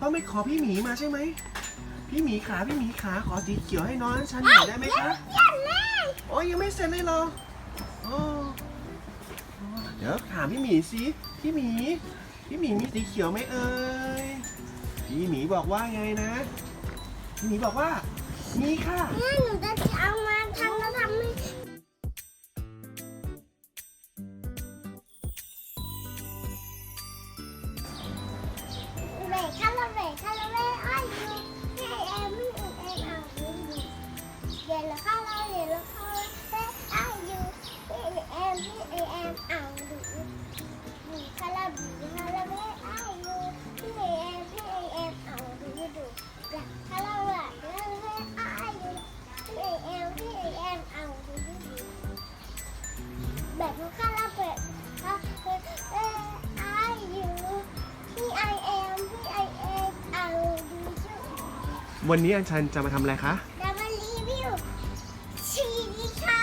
ต้องไม่ขอพี่หมีมาใช่ไหม พี่หมีขาพี่หมีขาขอสีเขียวให้น้องฉันหน่อยได้ไหมคะเยันแม่โอ้ยยังไม่เสร็จเลยเหรอโอ้เดี๋ยวถามพี่หมีสิพี่หมี พี่หมีมีสีเขียวไหมเอ่ยพี่หมีบอกว่าไงนะพี่หมีบอกว่ามีค่ะเนี่ยหนูจะเอามาทำแล้วทำให้ วันนี้อัญชันจะมาทำอะไรคะแล้วมารีวิวชีดีค่ะ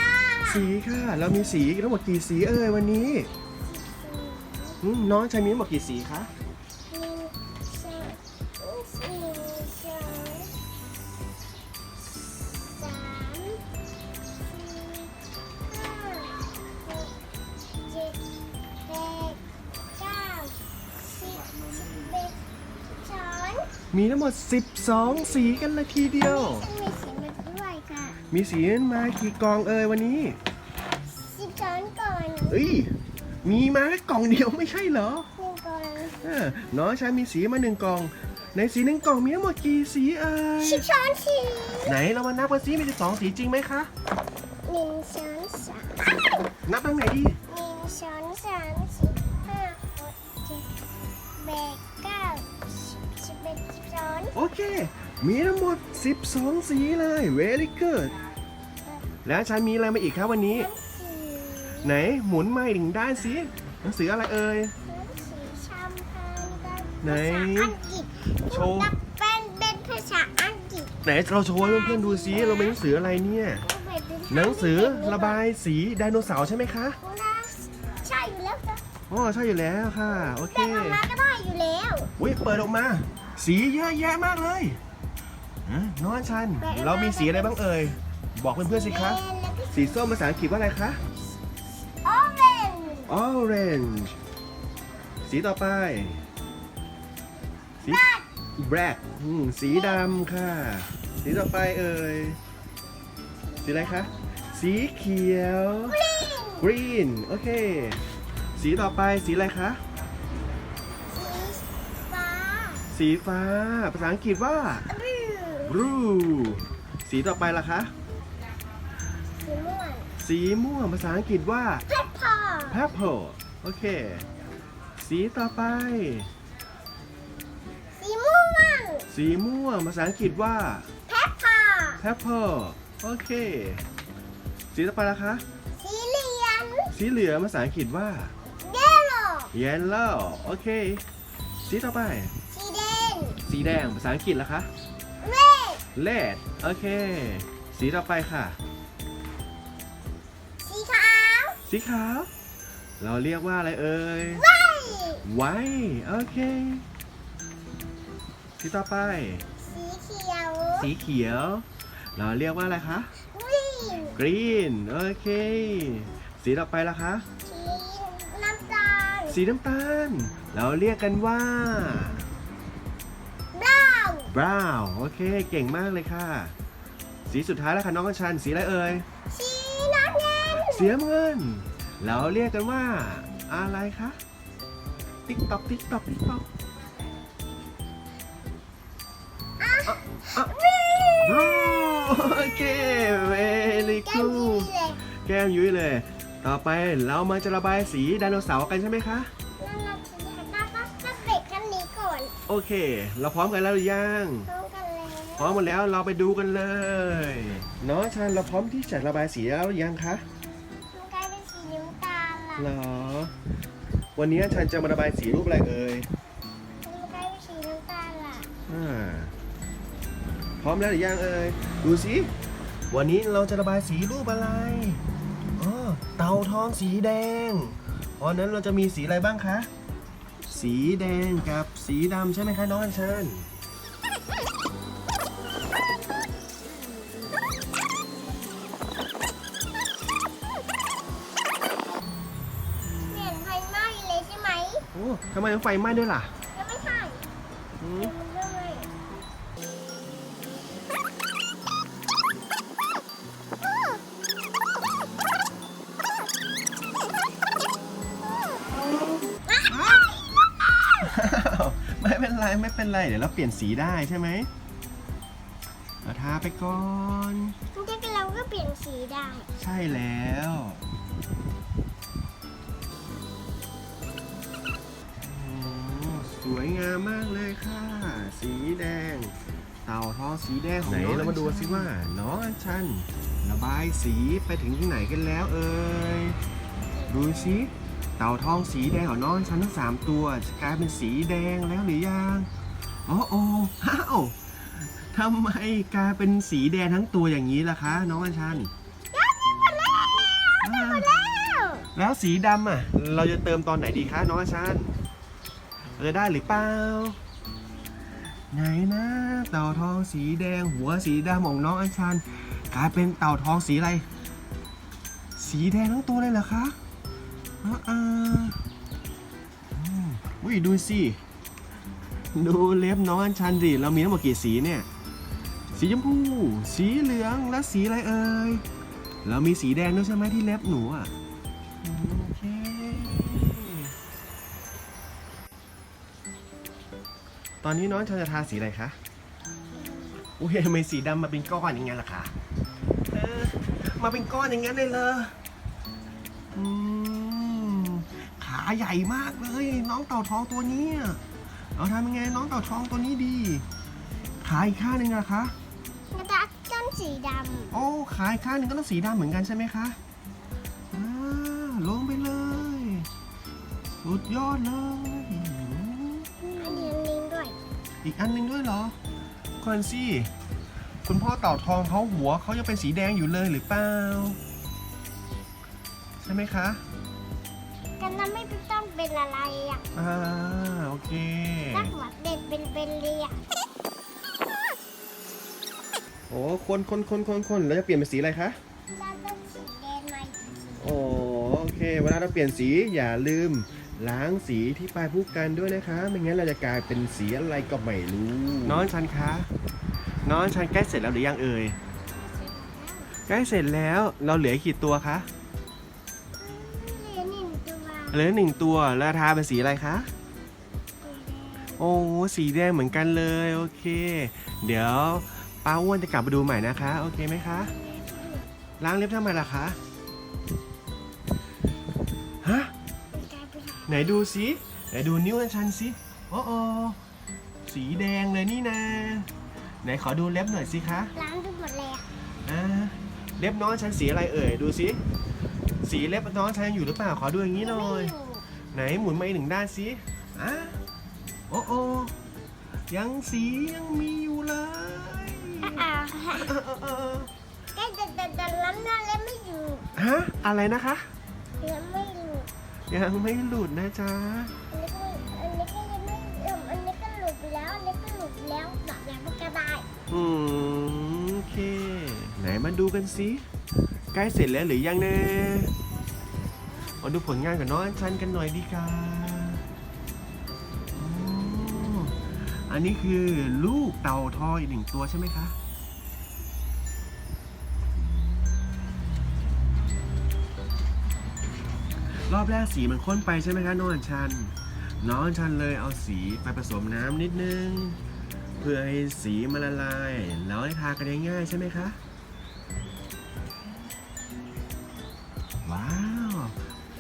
สีค่ะ เรามีสีทั้งหมดกี่สีเอ่ยวันนี้อืมน้องชันมีทั้งหมดกี่สีคะ มีทั้งหมด 12 สีกันเลยทีเดียวฉันมีเสียงมาด้วยค่ะมีสีมากี่กองเอ่ยวันนี้ สิบสองก่อนเอ้ย มีมาแค่กล่องเดียวไม่ใช่เหรอหนึ่งก่อนเออน้องชายมีสีมาหนึ่งกล่อง ในสีหนึ่งกล่องมีทั้งหมดกี่สีเอ่ยสิบสองสีไหนเรามานับกันสิมี12สีจริงไหมคะ หนึ่งสองสามนับตั้งไหนดี หนึ่งสองสามสี่ห้าหกเจ็ดแปดเก้าสิบสิบ เอ็ดสิบสองโอเค มีทั้งหมด 12 สีเลย very good แล้วฉันมีอะไรมาอีกครับวันนี้น้ำสีไหนหมุนมาอีกหนึ่งด้านสิหนังสืออะไรเอ่ยน้ำสีแชมเปญกับไหน ภาษาอังกฤษโชว์นับเป็นเป็นภาษาอังกฤษไหนเราโชว์ให้เพื่อนๆดูสิเราเป็นหนังสืออะไรเนี่ย หนังสือระบายสีไดโนเสาร์ใช่ไหมคะใช่อยู่แล้วจ้ะอ๋อใช่อยู่แล้วค่ะ โอเคแต่ออกมาก็ได้อยู่แล้ว อุ้ยเปิดออกมา สีเยอะแยะมากเลยฮะน้องอัญชัน เรามีสีอะไรบ้างเอ่ย บอกเพื่อนๆสิคะแล้วก็สีส้มภาษาอังกฤษว่าอะไรคะออเรนจ์ orange สีต่อไป สี black อืมสีดำค่ะ สีต่อไปเอ่ย สีอะไรคะ สีเขียว green โอเค สีต่อไปสีอะไรคะ สีฟ้า ภาษาอังกฤษว่าบลู blue สีต่อไปล่ะคะ สีม่วงสีม่วงภาษาอังกฤษว่า เพชรพอ purple โอเค สีต่อไป สีม่วงสีม่วงภาษาอังกฤษว่า เพชรพอ purple โอเค สีต่อไปล่ะคะ สีเหลือง สีเหลืองภาษาอังกฤษว่าเยลโล่ yellow โอเค สีต่อไป สีแดงสีแดงภาษาอังกฤษล่ะคะเรด red โอเค สีต่อไปค่ะ สีขาวสีขาว เราเรียกว่าอะไรเอ่ยไว้ white โอเค สีต่อไป สีเขียว สีเขียว เราเรียกว่าอะไรคะวิ่ง green โอเค สีต่อไปล่ะคะ สีน้ำตาล สีน้ำตาล เราเรียกกันว่าบราวน์ brown โอเค เก่งมากเลยค่ะ สีสุดท้ายแล้วค่ะน้องกัญชันสีอะไรเอ่ย สีน้ำเงินสีน้ำเงิน เราเรียกกันว่า อะไรคะติ๊กตอกติ๊กตอกติ๊กตอกโอเค very แก้ม cool สีเลยแก้มยุ้ยเลย ต่อไปเรามาจะระบายสีไดโนเสาร์กันใช่ไหมคะ อนโอเค เราพร้อมกันแล้วหรือยังพร้อมกันแล้วพร้อมหมดแล้วเราไปดูกันเลยน้องชันเราพร้อมที่จะระบายสีแล้วหรือยังคะมันกลายเป็นสีน้ำตาลล่ะเหรอวันนี้ชันจะมาระบายสีรูปอะไรเอ่ยมันกลายเป็นสีน้ำตาลล่ะอ่าพร้อมแล้วหรือยังเอ่ยดูสิวันนี้เราจะระบายสีรูปอะไรอ๋อเต่าทองสีแดงเพราะฉะนั้นเราจะมีสีอะไรบ้างคะ สีสีแดงกับสีดำใช่ไหมคะน้องอัญชันเห็นไฟไหม้เลยใช่ไหมโอ้ทำไมต้องไฟไหม้ด้วยล่ะยังไม่ใช่ อืม เป็นไรไม่เป็นไรเดี๋ยวเราเปลี่ยนสีได้ใช่ไหมเราทาไปก่อน มันจะเราก็เปลี่ยนสีได้ใช่แล้ว โอ้สวยงามมากเลยค่ะ สีแดง เต่าทองสีแดงของไหนเรามาดูสิว่าน้องอัญชันระบายสีไปถึงที่ไหนกันแล้วเอ่ยดูสิเต่าทองสีแดงของน้องอัญชันทั้งสามตัวจะกลายเป็นสีแดงแล้วหรือยังอ๋อโอ้อ้าวทำไมกลายเป็นสีแดงทั้งตัวอย่างนี้ล่ะคะ น้องอัญชันอ่าแล้วแล้วสีดำอะ เราจะเติมตอนไหนดีคะน้องอาชานเราจะได้หรือเปล่า ไหนนะเต่าทองสีแดงหัวสีดำของน้องอัญชันกลายเป็นเต่าทองสีอะไร สีแดงทั้งตัวเลยเหรอคะ อ่าอุ้ยดูสิ ดูเล็บน้องอัญชันดิเรามีทั้งหมดกี่สีเนี่ย สีชมพู สีเหลืองและสีอะไรเอ่ย เรามีสีแดงด้วยใช่ไหมที่เล็บหนูอะโอเคตอนนี้น้องชันจะทาสีอะไรคะ อุ้ยทำไมสีดำมาเป็นก้อนอย่างงั้นล่ะคะ เออ มาเป็นก้อนอย่างงั้นเลยเหรออืม ใหญ่มากเลย น้องเต่าทองตัวเนี้ยเราทำยังไงน้องเต่าทองตัวนี้ดี ขาอีกข้างหนึ่งอะคะกระดาษต้นสีดโอ้ขายข้างหนึงก็ต้องสีดำเหมือนกันใช่ไหมคะอ่าลงไปเลยสุดยอดเลยำอันนี้ลิงด้วย อีกอันหนึงด้วยเหรอคอนซี่คุณพ่อเต่าทองเขาหัวเขายังเป็นสีแดงอยู่เลยหรือเปล่า ใช่ไหมคะ กันนั้นไม่ต้องเป็นอะไรอะอ่าโอเคถ้าหัวเด็ดเป็นเป็นเลยอะโอ้คนคนคนคนคนแล้วจะเปลี่ยนเป็นสีอะไรคะเราต้องสีแดงมาอีกทีโอ้โอเค เวลาเราเปลี่ยนสีอย่าลืม ล้างสีที่ปลายผู้กันด้วยนะคะ ไม่งั้นเราจะกลายเป็นสีอะไรก็ไม่รู้ น้องชันคะน้องชันใกล้เสร็จแล้วหรือยังเอ่ย ใกล้เสร็จแล้ว เราเหลือกี่ตัวคะ เหลือหนึ่งตัวแล้วทาเป็นสีอะไรคะสีแดงโอ้สีแดงเหมือนกันเลย โอเค เดี๋ยวป้าอ้วนจะกลับมาดูใหม่นะคะ โอเคไหมคะ ล้างเล็บทำไมล่ะคะ ฮะกลายเป็นไหนดูสิไหนดูนิ้วอันชันสิโอ้โอสีแดงเลยนี่นะ ไหนขอดูเล็บหน่อยสิคะ ล้างทุกหมดเลยอะอ่าเล็บน้องอัญชันสีอะไรเอ่ย ดูสิ สีเล็บน้องอัญชันยังอยู่หรือเปล่าขอดูอย่างนี้หน่อย ไหนหมุนมาอีกหนึ่งด้านสิอะโอ้โอยังสียังมีอยู่เลยอ่าเออเออเออใกล้จะจะจะล้ำหน้าแล้วไม่อยู่ฮะอะไรนะคะแล้วไม่อยู่ยังไม่หลุดนะจ๊ะอันนี้ก็อันนี้ก็ยังไม่เอิ่มอันนี้ก็หลุดไปแล้วอันนี้ก็หลุดไปแล้วแบบอย่างมันกระต่ายอืมโอเค ไหนมาดูกันสิ ใกล้เสร็จแล้วหรือยังเนะมาดูผลงานกับน้องอัญชันกันหน่อยดีกว่าอันนี้คือลูกเต่าทองอีกหนึ่งตัวใช่ไหมคะรอบแรกสีมันข้นไปใช่ไหมคะน้องอัญชัน น้องอัญชันเลยเอาสีไปผสมน้ำนิดนึง เพื่อให้สีมันละลาย แล้วให้ทากันง่ายๆใช่ไหมคะ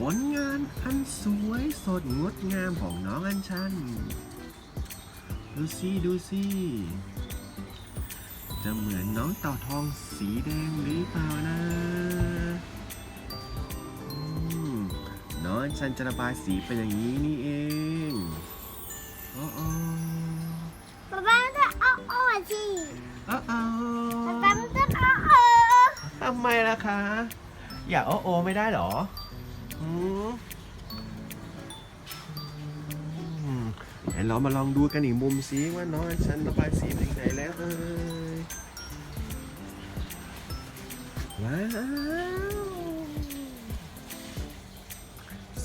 ผลงานอันสวยสดงดงามของน้องอัญชัน ดูสิดูสิจะเหมือนน้องเต่าทองสีแดงหรือเปล่านะอืมน้องอัญชันจะระบายสีเป็นอย่างนี้นี่เองโอ้โอ้ป๊าป๊าต้องเอาเอาสิโอ้โอ้ป๊าป๊าต้องเอาเอาทำไมล่ะคะ อย่าโอโอไม่ได้เหรอ อืมอืมไหนเรามาลองดูกันอีกมุมซิว่าน้องอัญชันระบายสีไปถึงไหนแล้วเอ่ยว้าว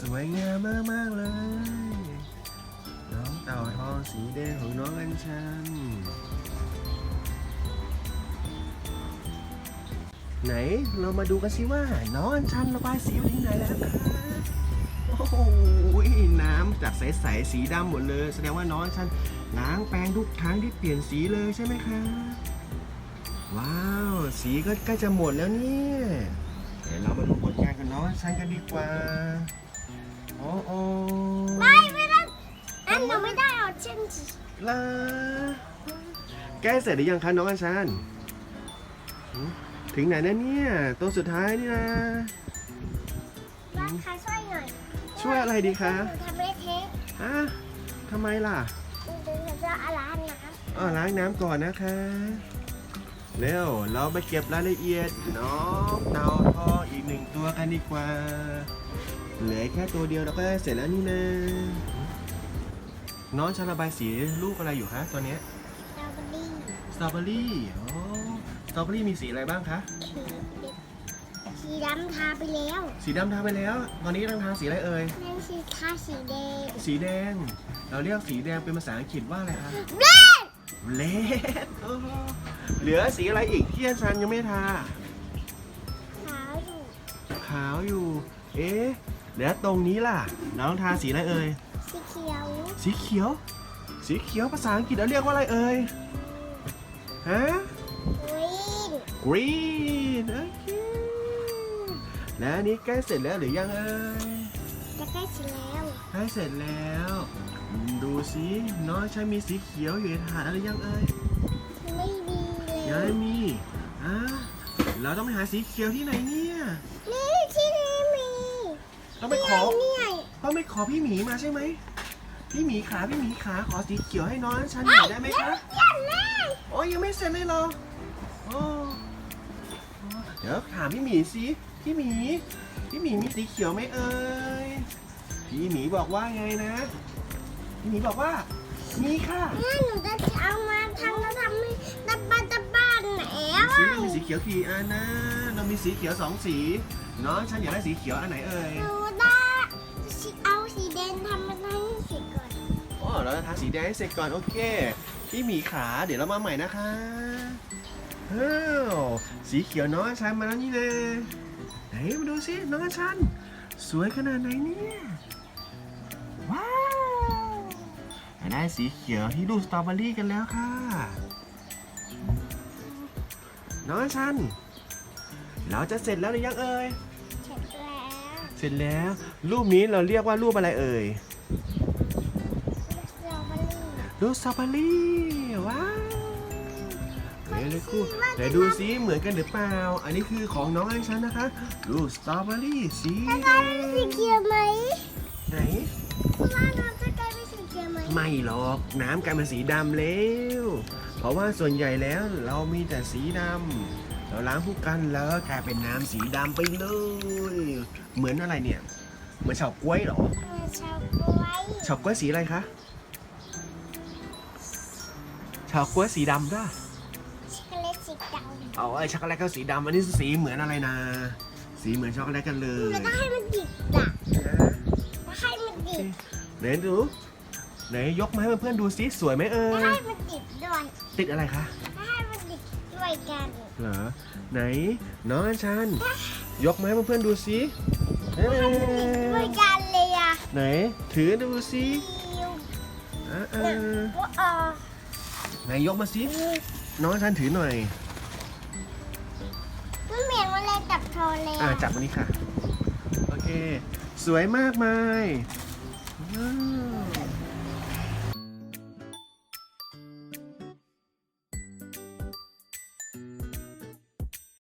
สวยงามมาก ๆ เลย น้องเต่าทองสีแดงของน้องอัญชัน ไหนเรามาดูกันสิว่า น้องอัญชันระบายสีไปถึงไหนแล้วคะโอ้โหน้ำจากใสๆสีดำหมดเลย แสดงว่าน้องอัญชันล้างแปรงทุกครั้งที่เปลี่ยนสีเลยใช่ไหมคะว้าว สีก็ใกล้จะหมดแล้วเนี่ยเดี๋ยวเรามาดูผลงานของน้องอัญชันกันดีกว่าโอ้โอ้ไม่ไม่ได้อันหนูไม่ได้เอาเช่นจีลาใกล้เสร็จหรือยังคะน้องอัญชันหืม ถึงไหนแล้วเนี่ยตัวสุดท้ายนี่นะว่าคะช่วยหน่อยช่วยอะไรดีคะหนูทำไม่เทะฮะทำไมล่ะหนูจะเอาล้างน้อ๋อล้างน้ำก่อนนะคะเร็วเราไปเก็บรายละเอียดน้องเต่าทองอีกหนึ่งตัวกันดีกว่า เหลือแค่ตัวเดียวเราก็เสร็จแล้วนี่นะน้องชาระบายสีลูกอะไรอยู่คะตัวเนี้ยำสตรอเบอรี่สตรอเบอรี่อ๋อส ตรอเบอรี่มีสีอะไรบ้างคะ สีดำทาไปแล้วสีดำทาไปแล้ว ตอนนี้กำลังทาสีอะไรเอ่ย นั่นสีทาสีแดงสีแดง เราเรียกสีแดงเป็นภาษาอังกฤษว่าอะไรคะ เบลดเลดโอ้โหเหลือสีอะไรอีกที่อาจารย์ยังไม่ทา ขาวอยู่ขาวอยู่ เอ๊ะ แล้วตรงนี้ล่ะ น้องทาสีอะไรเอ่ย สีเขียวสีเขียว สีเขียวภาษาอังกฤษเราเรียกว่าอะไรเอ่ย ฮะกรีน green โอเคแล้วอันนี้ใกล้เสร็จแล้วหรือยังเอ่ยจะใกล้เสร็จแล้ว ใกล้เสร็จแล้วอืมดูสิน้องใช้มีสีเขียวอยู่ในถาดอะไรยังเอ่ยไม่มีเลยยังไม่มีอะเราต้องไปหาสีเขียวที่ไหนเนี่ย นี่ที่นี่มีต้องไปขอเนี่ยต้องไปขอพี่หมีมาใช่ไหมพี่หมีขาพี่หมีขาขอสีเขียวให้น้องฉันหน่อยได้ไหมคะเยันแม่โอ้ยยังไม่เสร็จเลยเหรอโอ้เดี๋ยวถามพี่หมีสิพี่หมี พี่หมีมีสีเขียวไหมเอ่ยพี่หมีบอกว่าไงนะพี่หมีบอกว่า มีค่ะเนี่ยหนูจะเอามาทำแล้วทำให้ตะบ้านตะบ้านไหนอะสีเรามีสีเขียวกี่อันนะเรามีสีเขียวสองสีน้องฉันอยากได้สีเขียวอันไหนเอ่ยหนูได้เอาสีแดงทำมาให้เสร็จก่อนอ๋อเราจะทาสีแดงให้เสร็จก่อนโอเค พี่หมีขาเดี๋ยวเรามาใหม่นะคะ อ้าวสีเขียวน้องอัญชันมาแล้วนี่นะไหนมาดูสิน้องอัญชัน สวยขนาดไหนเนี่ยว้าวได้สีเขียวที่ลูกสตรอเบอรี่กันแล้วค่ะน้องอัญชัน เราจะเสร็จแล้วหรือยังเอ่ยเสร็จแล้วเสร็จแล้วรูปนี้เราเรียกว่ารูปอะไรเอ่ยสตรอเบอรี่รูปสตรอเบอรี่ว้าวเดี๋ยวเลยคู่เดี๋ยวดูซิเหมือนกันหรือเปล่า อันนี้คือของน้องไอชันนะคะรูปสตรอเบอรี่สีแดสีงเขียวไหมไหนคุณว่าน้ำจะกลายเป็นสีเขียวไหมไม่หรอกน้ำกลายเป็นสีดำแล้ว เพราะว่าส่วนใหญ่แล้วเรามีแต่สีดำเราล้างผู้กันแล้วก็กลายเป็นน้ำสีดำไปเลย เหมือนอะไรเนี่ย เหมือนเฉาก๊วยเหรอเออชาวกล้วยเฉาก๊วยสีอะไรคะเฉาก๊วยสีดำป่ะ ช็อกโกแลตสีดำ เอาไอ้ช็อกโกแลตก็สีดำอันนี้สีเหมือนอะไรนะ สีเหมือนช็อกโกแลตกันเลยแล้วก็ให้มันดิบอะแล้วให้มันดิบไหนดูไหนยกมาให้เพื่อนๆดูซิสวยไหมเอ่แล้วยให้มันดิบด้วยติดอะไรคะแล้วให้มันดิบด้วยกันเหรอไหนน้องอัญชันยกมาให้เพื่อนๆดูซิเอ้ด้วยกันเลยอะไหนถือดูซิคิวอ่าเนี่ยว่าเออๆไหนยกมาซิน้องอัญชันถือหน่อย ทรเลยอ่าจับวันนี้ค่ะ โอเค สวยมากมายว้าว